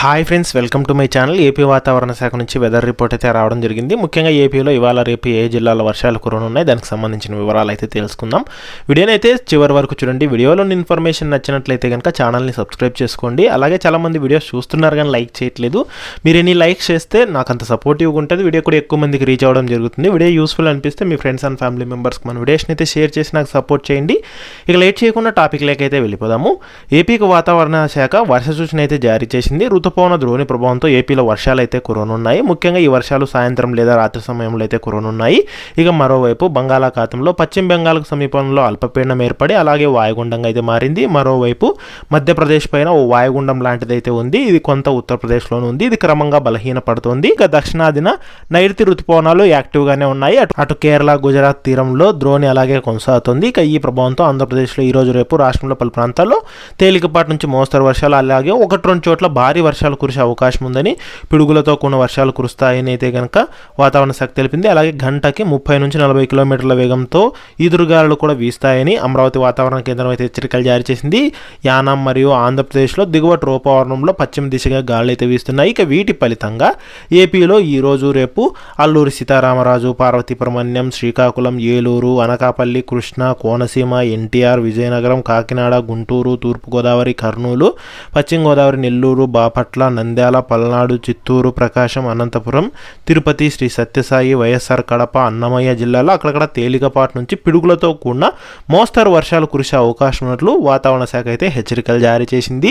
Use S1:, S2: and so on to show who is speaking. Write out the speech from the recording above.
S1: Hi friends welcome to my channel. AP వాతావరణ శాఖ నుంచి వెదర్ రిపోర్ట్ అయితే రావడం జరిగింది. ముఖ్యంగా ఏపీలో ఇవాళ రేపు ఏ జిల్లాల వర్షాలు కురనున్నాయి దానికి సంబంధించిన వివరాలు అయితే తెలుసుకుందాం. వీడియోని అయితే చివరి వరకు చూడండి. వీడియోలోని ఇన్ఫర్మేషన్ నచ్చినట్లయితే కనుక ఛానల్ని సబ్స్క్రైబ్ చేసుకోండి. అలాగే చాలామంది వీడియోస్ చూస్తున్నారు కానీ లైక్ చేయట్లేదు. మీరు ఎన్ని లైక్ చేస్తే నాకు అంత సపోర్టివ్గా ఉంటుంది. వీడియో కూడా ఎక్కువ మందికి రీచ్ అవ్వడం జరుగుతుంది. వీడియో యూస్ఫుల్ అనిపిస్తే మీ ఫ్రెండ్స్ అండ్ ఫ్యామిలీ మెంబర్స్కి మన వీడియోస్ని అయితే షేర్ చేసి నాకు సపోర్ట్ చేయండి. ఇక లేట్ చేయకుండా టాపిక్ లేకైతే వెళ్ళిపోదాము. ఏపీకి వాతావరణ శాఖ వర్ష సూచన అయితే జారీ చేసింది. ఋతుపవన ద్రోణి ప్రభావంతో ఏపీలో వర్షాలు అయితే కురనున్నాయి. ముఖ్యంగా ఈ వర్షాలు సాయంత్రం లేదా రాత్రి సమయంలో అయితే కురనున్నాయి. ఇక మరోవైపు బంగాళాఖాతంలో పశ్చిమ బెంగాల్కు సమీపంలో అల్పపీడనం ఏర్పడి అలాగే వాయుగుండంగా అయితే మారింది. మరోవైపు మధ్యప్రదేశ్ పైన ఓ వాయుగుండం లాంటిది అయితే ఉంది. ఇది కొంత ఉత్తరప్రదేశ్లోనే ఉంది. ఇది క్రమంగా బలహీనపడుతోంది. ఇక దక్షిణాదిన నైరుతి ఋతుపవనాలు యాక్టివ్గానే ఉన్నాయి. అటు అటు కేరళ గుజరాత్ తీరంలో ద్రోణి అలాగే కొనసాగుతుంది. ఇక ఈ ప్రభావంతో ఆంధ్రప్రదేశ్లో ఈ రోజు రేపు రాష్ట్రంలో పలు ప్రాంతాల్లో తేలికపాటి నుంచి మోస్తరు వర్షాలు అలాగే ఒకటి రెండు చోట్ల భారీ వర్షాలు వర్షాలు కురిసే అవకాశం ఉందని పిడుగులతో కూడిన వర్షాలు కురుస్తాయని అయితే కనుక వాతావరణ శాఖ తెలిపింది. అలాగే గంటకి ముప్పై నుంచి నలభై కిలోమీటర్ల వేగంతో ఈదురుగాలు కూడా వీస్తాయని అమరావతి వాతావరణ కేంద్రం అయితే హెచ్చరికలు జారీ చేసింది. యానాం మరియు ఆంధ్రప్రదేశ్లో దిగువ ట్రోపవరణంలో పశ్చిమ దిశగా గాలులు అయితే వీస్తున్నాయి. ఇక వీటి ఫలితంగా ఏపీలో ఈరోజు రేపు అల్లూరి సీతారామరాజు పార్వతీపురమణ్యం శ్రీకాకుళం ఏలూరు అనకాపల్లి కృష్ణ కోనసీమ ఎన్టీఆర్ విజయనగరం కాకినాడ గుంటూరు తూర్పుగోదావరి కర్నూలు పశ్చిమ గోదావరి నెల్లూరు బాపట్ల నంద్యాల పల్నాడు చిత్తూరు ప్రకాశం అనంతపురం తిరుపతి శ్రీ సత్యసాయి వైఎస్ఆర్ కడప అన్నమయ్య జిల్లాలో అక్కడక్కడ తేలికపాటి నుంచి పిడుగులతో కూడిన మోస్తరు వర్షాలు కురిసే అవకాశం ఉన్నట్లు వాతావరణ శాఖ అయితే హెచ్చరికలు జారీ చేసింది.